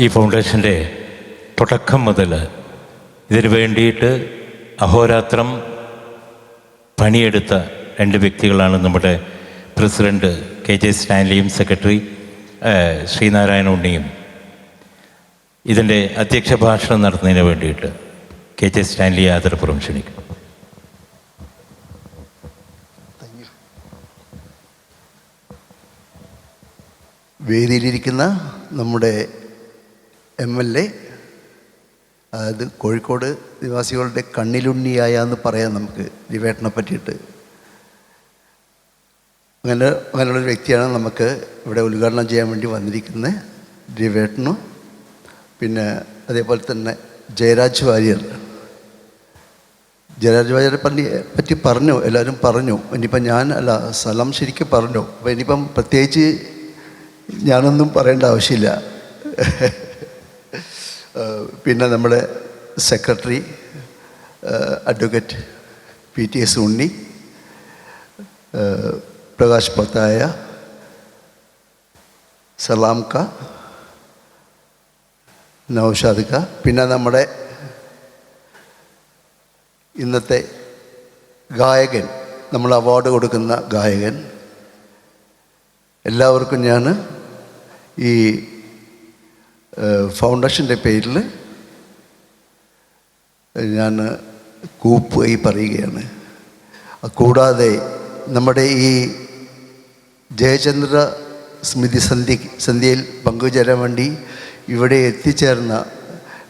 ഈ ഫൗണ്ടേഷന്റെ തുടക്കം മുതൽ ഇതിനു വേണ്ടിയിട്ട് അഹോരാത്രം പണിയെടുത്ത രണ്ട് വ്യക്തികളാണ് നമ്മുടെ പ്രസിഡന്റ് കെ ജെ സ്റ്റാൻലിയും സെക്രട്ടറി ശ്രീനാരായണ ഉണ്ണിയും ഇതിന്റെ അധ്യക്ഷ ഭാഷണം നടത്തുന്നതിന് വേണ്ടിയിട്ട് കെ ജെ സ്റ്റാൻലി ആദരപുറം ക്ഷണിക്കും വേദിയിലിരിക്കുന്ന നമ്മുടെ എം എൽ എ അതായത് കോഴിക്കോട് നിവാസികളുടെ കണ്ണിലുണ്ണിയായ എന്ന് പറയാം നമുക്ക് ദിവേട്ടനെ പറ്റിയിട്ട്. അങ്ങനെ അങ്ങനെയുള്ളൊരു വ്യക്തിയാണ് നമുക്ക് ഇവിടെ ഉദ്ഘാടനം ചെയ്യാൻ വേണ്ടി വന്നിരിക്കുന്നത് ദിവേട്ടനും പിന്നെ അതേപോലെ തന്നെ ജയരാജ് വാര്യർ. ജയരാജ് വാര്യരെ പറ്റി പറ്റി പറഞ്ഞു എല്ലാവരും പറഞ്ഞു. ഇനിയിപ്പം ഞാൻ അല്ല സ്ഥലം ശരിക്കും പറഞ്ഞു. അപ്പം ഇനിയിപ്പം പ്രത്യേകിച്ച് ഞാനൊന്നും പറയേണ്ട ആവശ്യമില്ല. പിന്നെ നമ്മുടെ secretary advocate P T S Unni Prakash പത്തായ സലാം ക നൗഷാദ് ക പിന്നെ നമ്മുടെ ഇന്നത്തെ ഗായകൻ നമ്മൾ അവാർഡ് കൊടുക്കുന്ന ഗായകൻ. എല്ലാവർക്കും ഞാൻ ഈ ഫൗണ്ടേഷന്റെ പേരിൽ ഞാൻ കൂപ്പ് ഈ പറയുകയാണ്. കൂടാതെ നമ്മുടെ ഈ ജയചന്ദ്ര സ്മൃതി സന്ധ്യ സന്ധ്യയിൽ പങ്കുചേരാൻ വേണ്ടി ഇവിടെ എത്തിച്ചേർന്ന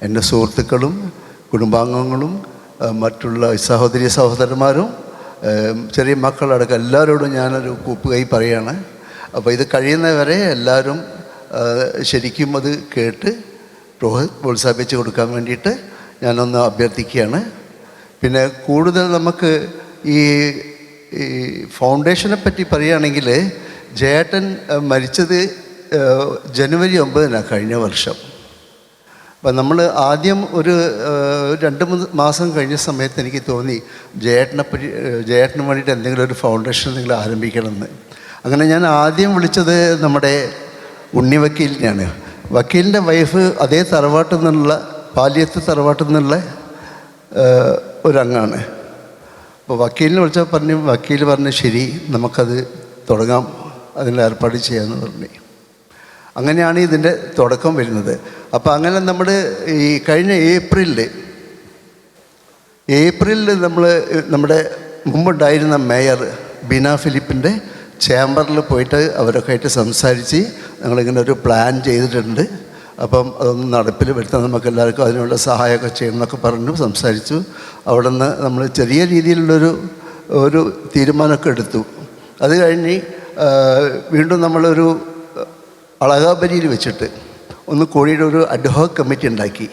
എന്റെ സുഹൃത്തുക്കളും കുടുംബാംഗങ്ങളും മറ്റുള്ള സഹോദരി സഹോദരന്മാരും ചെറിയ മക്കളടക്കം എല്ലാവരോടും ഞാനൊരു കൂപ്പുകൈ പറയുകയാണ് അപ്പോൾ ഇത് കഴിയുന്നവരെ എല്ലാവരും ശരിക്കും അത് കേട്ട് പ്രോത്സാഹിപ്പിച്ച് കൊടുക്കാൻ വേണ്ടിയിട്ട് ഞാനൊന്ന് അഭ്യർത്ഥിക്കുകയാണ്. പിന്നെ കൂടുതൽ നമുക്ക് ഈ ഈ ഫൗണ്ടേഷനെ പറ്റി പറയുകയാണെങ്കിൽ ജേട്ടൻ മരിച്ചത് ജനുവരി ഒമ്പതിനാണ് കഴിഞ്ഞ വർഷം. അപ്പം നമ്മൾ ആദ്യം ഒരു രണ്ട് മൂന്ന് മാസം കഴിഞ്ഞ സമയത്ത് എനിക്ക് തോന്നി ജയേട്ടനെ പറ്റി അഹ്, ജയേട്ടന് വേണ്ടിയിട്ട് എന്തെങ്കിലും ഒരു ഫൗണ്ടേഷൻ നിങ്ങൾ ആരംഭിക്കണമെന്ന്. അങ്ങനെ ഞാൻ ആദ്യം വിളിച്ചത് നമ്മുടെ ഉണ്ണി വക്കീലിനെയാണ് വക്കീലിന്റെ വൈഫ് അതേ തറവാട്ടിൽ നിന്നുള്ള പാലിയത്ത് തറവാട്ടിൽ നിന്നുള്ള ഒരംഗമാണ് അപ്പോൾ വക്കീലിനെ വിളിച്ചാൽ പറഞ്ഞു വക്കീൽ പറഞ്ഞു ശരി നമുക്കത് തുടങ്ങാം അതിന് ഏർപ്പാട് ചെയ്യാമെന്ന് പറഞ്ഞു. അങ്ങനെയാണ് ഇതിന്റെ തുടക്കം വരുന്നത്. അപ്പോൾ അങ്ങനെ നമ്മൾ ഈ കഴിഞ്ഞ ഏപ്രിലിൽ ഏപ്രിലിൽ നമ്മൾ നമ്മുടെ മുമ്പുണ്ടായിരുന്ന മേയർ ബീന ഫിലിപ്പിന്റെ ചേംബറിൽ പോയിട്ട് അവരൊക്കെ ആയിട്ട് സംസാരിച്ച് ഞങ്ങളിങ്ങനെ ഒരു പ്ലാൻ ചെയ്തിട്ടുണ്ട്. അപ്പം അതൊന്ന് നടപ്പിൽ വരുത്താൻ നമുക്ക് എല്ലാവർക്കും അതിനുള്ള സഹായമൊക്കെ ചെയ്യണമെന്നൊക്കെ പറഞ്ഞു സംസാരിച്ചു. അവിടെ നിന്ന് നമ്മൾ ചെറിയ രീതിയിലുള്ളൊരു ഒരു തീരുമാനമൊക്കെ എടുത്തു. അത് കഴിഞ്ഞ് വീണ്ടും നമ്മളൊരു അളകാബരിയിൽ വെച്ചിട്ട് ഒന്ന് കോഴിയുടെ ഒരു അഡ്ഹോക് കമ്മിറ്റി ഉണ്ടാക്കി.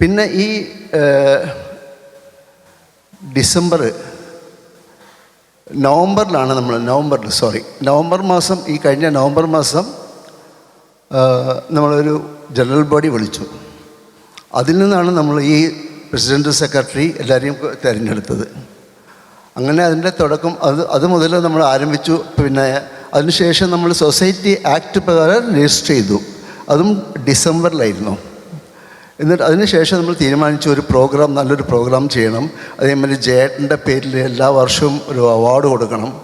പിന്നെ ഈ ഡിസംബർ നവംബറിലാണ് നമ്മൾ നവംബറിൽ സോറി നവംബർ മാസം ഈ കഴിഞ്ഞ നവംബർ മാസം നമ്മളൊരു ജനറൽ ബോഡി വിളിച്ചു. അതിൽ നിന്നാണ് നമ്മൾ ഈ പ്രസിഡന്റ് സെക്രട്ടറി എല്ലാവരെയും തിരഞ്ഞെടുത്തത്. അങ്ങനെ അതിന്റെ തുടക്കം അത് അത് മുതൽ നമ്മൾ ആരംഭിച്ചു. പിന്നെ അതിനുശേഷം നമ്മൾ സൊസൈറ്റി ആക്ട് പ്രകാരം രജിസ്റ്റർ ചെയ്തു. അതും ഡിസംബറിലായിരുന്നു. എന്നിട്ട് അതിനുശേഷം നമ്മൾ തീരുമാനിച്ചു ഒരു പ്രോഗ്രാം നല്ലൊരു പ്രോഗ്രാം ചെയ്യണം. അതേമാതിരി ജേട്ടന്റെ പേരിൽ എല്ലാ വർഷവും ഒരു അവാർഡ് കൊടുക്കണം.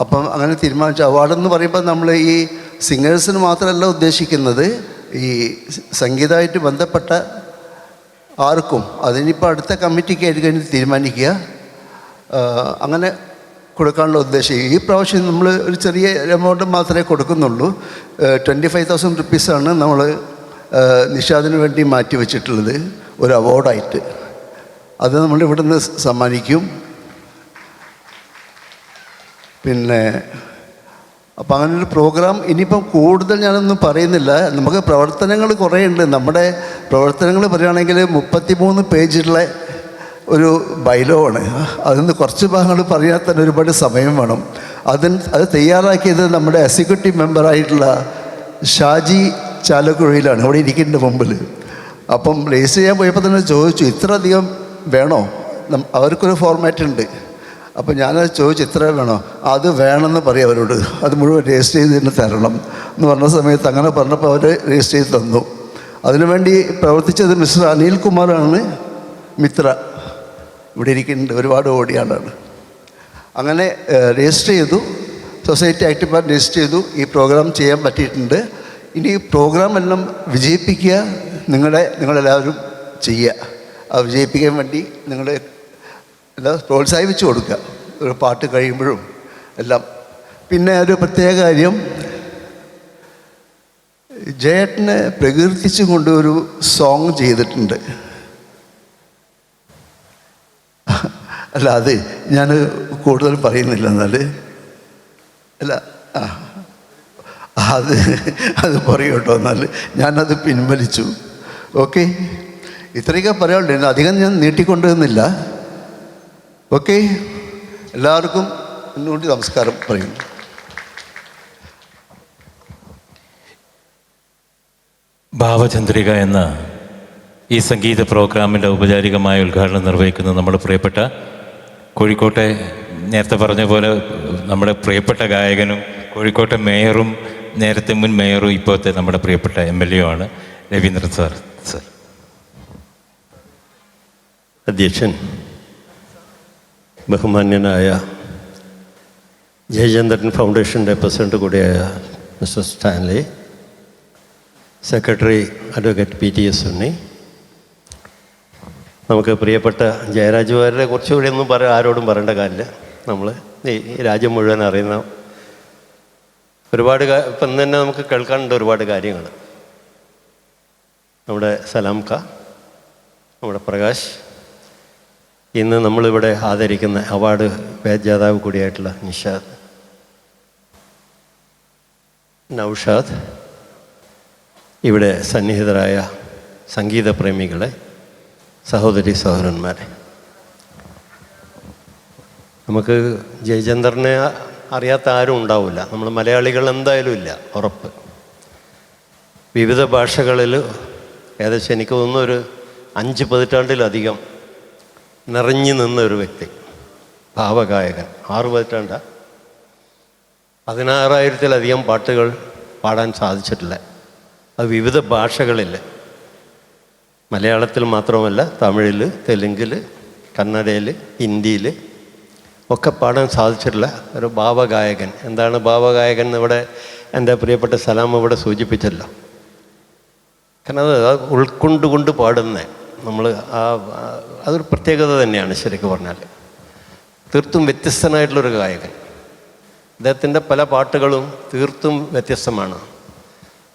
അപ്പം അങ്ങനെ തീരുമാനിച്ചു. അവാർഡെന്ന് പറയുമ്പോൾ നമ്മൾ ഈ സിംഗേഴ്സിന് മാത്രമല്ല ഉദ്ദേശിക്കുന്നത് ഈ സംഗീതമായിട്ട് ബന്ധപ്പെട്ട ആർക്കും. അതിനിപ്പോൾ അടുത്ത കമ്മിറ്റിക്ക് അതിന് തീരുമാനിക്കുക. അങ്ങനെ കൊടുക്കാനുള്ള ഉദ്ദേശം. ഈ പ്രാവശ്യം നമ്മൾ ഒരു ചെറിയ എമൗണ്ട് മാത്രമേ കൊടുക്കുന്നുള്ളൂ. ട്വന്റി ഫൈവ് തൗസൻഡ് റുപ്പീസാണ് നമ്മൾ നിഷാദിന് വേണ്ടി മാറ്റി വെച്ചിട്ടുള്ളത് ഒരു അവാർഡായിട്ട്. അത് നമ്മൾ ഇവിടുന്ന് സമ്മാനിക്കും. പിന്നെ അപ്പം അങ്ങനെ ഒരു പ്രോഗ്രാം ഇനിയിപ്പം കൂടുതൽ ഞാനൊന്നും പറയുന്നില്ല. നമുക്ക് പ്രവർത്തനങ്ങൾ കുറേ ഉണ്ട് നമ്മുടെ പ്രവർത്തനങ്ങൾ പറയുകയാണെങ്കിൽ മുപ്പത്തിമൂന്ന് പേജുള്ള ഒരു ബൈലോ ആണ്. അതിന് കുറച്ച് ഭാഗങ്ങൾ പറയാൻ തന്നെ ഒരുപാട് സമയം വേണം. അതിന് അത് തയ്യാറാക്കിയത് നമ്മുടെ എക്സിക്യൂട്ടീവ് മെമ്പറായിട്ടുള്ള ഷാജി ചാലക്കുഴയിലാണ്. അവിടെ ഇരിക്കുന്ന മുമ്പിൽ അപ്പം രജിസ്റ്റർ ചെയ്യാൻ പോയപ്പോൾ തന്നെ ചോദിച്ചു ഇത്ര അധികം വേണോ? അവർക്കൊരു ഫോർമാറ്റ് ഉണ്ട്. അപ്പം ഞാൻ ചോദിച്ചു ഇത്ര വേണോ? അത് വേണമെന്ന് പറയും അവരോട്. അത് മുഴുവൻ രജിസ്റ്റർ ചെയ്ത് തന്നെ തരണം. എന്ന് പറഞ്ഞ സമയത്ത് അങ്ങനെ പറഞ്ഞപ്പോൾ അവർ രജിസ്റ്റർ ചെയ്ത് തന്നു. അതിനുവേണ്ടി പ്രവർത്തിച്ചത് മിസ്റ്റർ അനിൽ കുമാറാണ്. മിത്ര. ഇവിടെ ഇരിക്കുന്നുണ്ട് ഒരുപാട് ഓടിയ ആളാണ് അങ്ങനെ രജിസ്റ്റർ ചെയ്തു. സൊസൈറ്റി പാർട്ടി രജിസ്റ്റർ ചെയ്തു. ഈ പ്രോഗ്രാം ചെയ്യാൻ പറ്റിയിട്ടുണ്ട്. ഇനി ഈ പ്രോഗ്രാം എല്ലാം വിജയിപ്പിക്കുക നിങ്ങളെ നിങ്ങളെല്ലാവരും ചെയ്യുക. ആ വിജയിപ്പിക്കാൻ വേണ്ടി നിങ്ങൾ എല്ലാം പ്രോത്സാഹിപ്പിച്ചു കൊടുക്കുക. ഒരു പാട്ട് കഴിയുമ്പോഴും എല്ലാം. പിന്നെ ഒരു പ്രത്യേക കാര്യം ജയേട്ടനെ പ്രകീർത്തിച്ചുകൊണ്ട് ഒരു സോങ് ചെയ്തിട്ടുണ്ട്. അല്ല അത് ഞാൻ കൂടുതൽ പറയുന്നില്ല എന്നാൽ അല്ല ആ. അത് അത് പറയും കേട്ടോ എന്നാൽ ഞാനത് പിൻവലിച്ചു. ഓക്കെ? ഇത്രയൊക്കെ പറയാനുള്ളൂ. അധികം ഞാൻ നീട്ടിക്കൊണ്ടുവന്നില്ല ഓക്കെ? എല്ലാവർക്കും എന്നുകൊണ്ട് നമസ്കാരം പറയുന്നു ഭാവചന്ദ്രിക എന്ന ഈ സംഗീത പ്രോഗ്രാമിന്റെ ഔപചാരികമായ ഉദ്ഘാടനം നിർവഹിക്കുന്ന നമ്മുടെ പ്രിയപ്പെട്ട കോഴിക്കോട്ടെ നേരത്തെ പറഞ്ഞ പോലെ നമ്മുടെ പ്രിയപ്പെട്ട ഗായകനും കോഴിക്കോട്ടെ മേയറും നേരത്തെ മുൻ മേയറും ഇപ്പോഴത്തെ നമ്മുടെ പ്രിയപ്പെട്ട എം എൽ എ ആണ് രവീന്ദ്രൻ സാർ. സാർ. അധ്യക്ഷൻ ബഹുമാന്യനായ ജയചന്ദ്രൻ ഫൗണ്ടേഷന്റെ പ്രസിഡന്റ് കൂടിയായ mister Stanley secretary advocate P T S Unni നമുക്ക് പ്രിയപ്പെട്ട ജയരാജ് വാര്യരെ കുറച്ചുകൂടി ഒന്നും പറ ആരോടും പറയേണ്ട കാര്യമില്ല. നമ്മൾ ഈ രാജ്യം മുഴുവൻ അറിയുന്ന ഒരുപാട് ഇപ്പം തന്നെ നമുക്ക് കേൾക്കാനുണ്ട് ഒരുപാട് കാര്യങ്ങൾ. നമ്മുടെ സലാം ക നമ്മുടെ പ്രകാശ്. ഇന്ന് നമ്മളിവിടെ ആദരിക്കുന്ന അവാർഡ് ജേതാവ് കൂടിയായിട്ടുള്ള നിഷാദ്. നൗഷാദ്. ഇവിടെ സന്നിഹിതരായ സംഗീത പ്രേമികളെ സഹോദരി സഹോദരന്മാരെ. നമുക്ക് ജയചന്ദ്രനെ അറിയാത്ത ആരും ഉണ്ടാവില്ല. നമ്മൾ മലയാളികൾ എന്തായാലും ഇല്ല ഉറപ്പ്. വിവിധ ഭാഷകളിൽ ഏകദേശം എനിക്ക് തോന്നുന്ന ഒരു അഞ്ച് പതിറ്റാണ്ടിലധികം നിറഞ്ഞു നിന്ന ഒരു വ്യക്തി ഭാവഗായകൻ. ആറ് പതിറ്റാണ്ട? പതിനാറായിരത്തിലധികം പാട്ടുകൾ പാടാൻ സാധിച്ചിട്ടില്ല. അത് വിവിധ ഭാഷകളിൽ മലയാളത്തിൽ മാത്രമല്ല തമിഴിൽ തെലുങ്കിൽ കന്നഡയിൽ ഹിന്ദിയിൽ ഒക്കെ പാടാൻ സാധിച്ചിട്ടുള്ള ഒരു ഭാവഗായകൻ. എന്താണ് ഭാവഗായകൻ ഇവിടെ എന്റെ പ്രിയപ്പെട്ട സലാം ഇവിടെ സൂചിപ്പിച്ചല്ലോ. കാരണം അത് ഉൾക്കൊണ്ടുകൊണ്ട് പാടുന്ന. നമ്മൾ ആ അതൊരു പ്രത്യേകത തന്നെയാണ് ശരിക്കും പറഞ്ഞാൽ തീർത്തും വ്യത്യസ്തനായിട്ടുള്ളൊരു ഗായകൻ. അദ്ദേഹത്തിന്റെ പല പാട്ടുകളും തീർത്തും വ്യത്യസ്തമാണ്.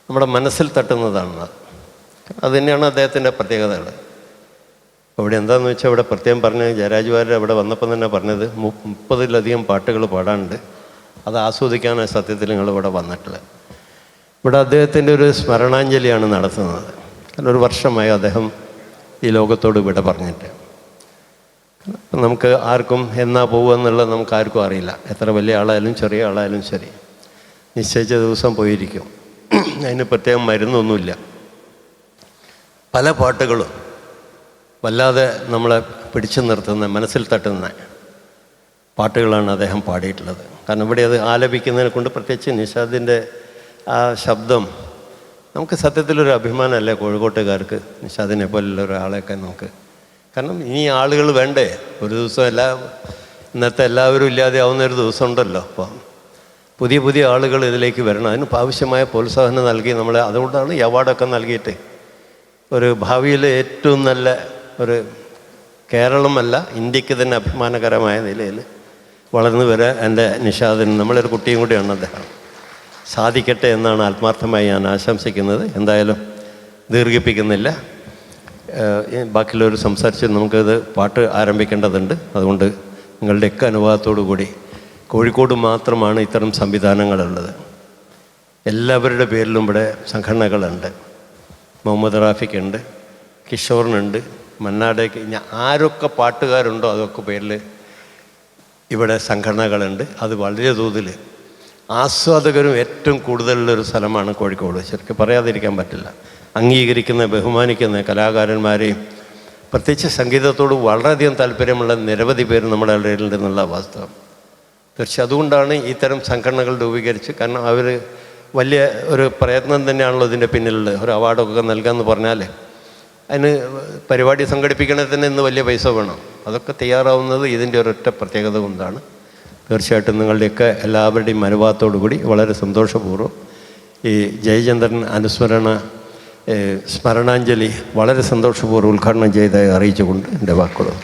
നമ്മുടെ മനസ്സിൽ തട്ടുന്നതാണ് അത്. തന്നെയാണ് അദ്ദേഹത്തിന്റെ പ്രത്യേകതകൾ ഇവിടെ എന്താണെന്ന് വെച്ചാൽ അവിടെ പ്രത്യേകം പറഞ്ഞ് ജയരാജ് അവിടെ വന്നപ്പോൾ തന്നെ പറഞ്ഞത് മുപ്പതിലധികം പാട്ടുകൾ പാടാനുണ്ട്. അത് ആസ്വദിക്കാനാണ് സത്യത്തിൽ നിങ്ങൾ ഇവിടെ വന്നിട്ടുള്ളത്. ഇവിടെ അദ്ദേഹത്തിന്റെ ഒരു സ്മരണാഞ്ജലിയാണ് നടത്തുന്നത്. കാരണം ഒരു വർഷമായി അദ്ദേഹം ഈ ലോകത്തോട് വിട പറഞ്ഞിട്ട്. നമുക്ക് ആർക്കും എന്നാ പോകുക എന്നുള്ളത് നമുക്ക് ആർക്കും അറിയില്ല. എത്ര വലിയ ആളായാലും ചെറിയ ആളായാലും ശരി. നിശ്ചയിച്ച ദിവസം പോയിരിക്കും. അതിന് പ്രത്യേകം മരുന്നൊന്നുമില്ല. പല പാട്ടുകളും വല്ലാതെ നമ്മളെ പിടിച്ചു നിർത്തുന്ന മനസ്സിൽ തട്ടുന്ന പാട്ടുകളാണ് അദ്ദേഹം പാടിയിട്ടുള്ളത്. കാരണം ഇവിടെ അത് ആലപിക്കുന്നതിനെ കൊണ്ട് പ്രത്യേകിച്ച് നിഷാദിന്റെ ആ ശബ്ദം നമുക്ക് സത്യത്തിലൊരു അഭിമാനമല്ലേ കോഴിക്കോട്ടുകാർക്ക് നിഷാദിനെ പോലുള്ള ഒരാളെയൊക്കെ നമുക്ക്. കാരണം ഇനി ആളുകൾ വേണ്ടേ? ഒരു ദിവസം എല്ലാ ഇന്നത്തെ എല്ലാവരും ഇല്ലാതെ ആവുന്ന ഒരു ദിവസം ഉണ്ടല്ലോ അപ്പോൾ പുതിയ പുതിയ ആളുകൾ ഇതിലേക്ക് വരണം. അതിന് ആവശ്യമായ പ്രോത്സാഹനം നൽകി നമ്മൾ അതുകൊണ്ടാണ് ഈ അവാർഡൊക്കെ നൽകിയിട്ട് ഒരു ഭാവിയിലെ ഏറ്റവും നല്ല ഒരു കേരളമല്ല ഇന്ത്യയ്ക്ക് തന്നെ അഭിമാനകരമായ നിലയിൽ വളർന്നു വരാൻ എന്റെ നിഷാദിന് നമ്മളൊരു കുട്ടിയും കൂടിയാണ് അദ്ദേഹം. സാധിക്കട്ടെ എന്നാണ് ആത്മാർത്ഥമായി ഞാൻ ആശംസിക്കുന്നത്. എന്തായാലും ദീർഘിപ്പിക്കുന്നില്ല. ബാക്കിയുള്ളവർ സംസാരിച്ച് നമുക്കത് പാട്ട് ആരംഭിക്കേണ്ടതുണ്ട്. അതുകൊണ്ട് നിങ്ങളുടെയൊക്കെ അനുവാദത്തോടു കൂടി കോഴിക്കോട് മാത്രമാണ് ഇത്തരം സംവിധാനങ്ങളുള്ളത്. എല്ലാവരുടെ പേരിലും ഇവിടെ സംഘടനകളുണ്ട്. മുഹമ്മദ് റാഫിക്കുണ്ട് കിഷോറിനുണ്ട് മന്നാടേക്ക് ഞാൻ ആരൊക്കെ പാട്ടുകാരുണ്ടോ അതൊക്കെ പേരിൽ ഇവിടെ സംഘടനകളുണ്ട്. അത് വളരെ തോതിൽ ആസ്വാദകരും ഏറ്റവും കൂടുതലുള്ളൊരു സ്ഥലമാണ് കോഴിക്കോട്. ശരിക്കും പറയാതിരിക്കാൻ പറ്റില്ല. അംഗീകരിക്കുന്ന ബഹുമാനിക്കുന്ന കലാകാരന്മാരെയും പ്രത്യേകിച്ച് സംഗീതത്തോട് വളരെയധികം താല്പര്യമുള്ള നിരവധി പേര് നമ്മുടെ ഇടയിലുണ്ടെന്നുള്ള വാസ്തവം. തീർച്ചയായും അതുകൊണ്ടാണ് ഇത്തരം സംഘടനകൾ രൂപീകരിച്ച് കാരണം അവർ വലിയ ഒരു പ്രയത്നം തന്നെയാണല്ലോ ഇതിന്റെ പിന്നിലുള്ളത്. ഒരു അവാർഡൊക്കെ നൽകാമെന്ന് പറഞ്ഞാൽ അതിന് പരിപാടി സംഘടിപ്പിക്കണമെങ്കിൽ തന്നെ ഇന്ന് വലിയ പൈസ വേണം. അതൊക്കെ തയ്യാറാവുന്നത് ഇതിന്റെ ഒരൊറ്റ പ്രത്യേകത കൊണ്ടാണ്. തീർച്ചയായിട്ടും നിങ്ങളുടെയൊക്കെ എല്ലാവരുടെയും മനോഭാവത്തോടു കൂടി വളരെ സന്തോഷപൂർവം ഈ ജയചന്ദ്രൻ അനുസ്മരണ സ്മരണാഞ്ജലി വളരെ സന്തോഷപൂർവം ഉദ്ഘാടനം ചെയ്തതായി അറിയിച്ചുകൊണ്ട് എന്റെ വാക്കുകൾ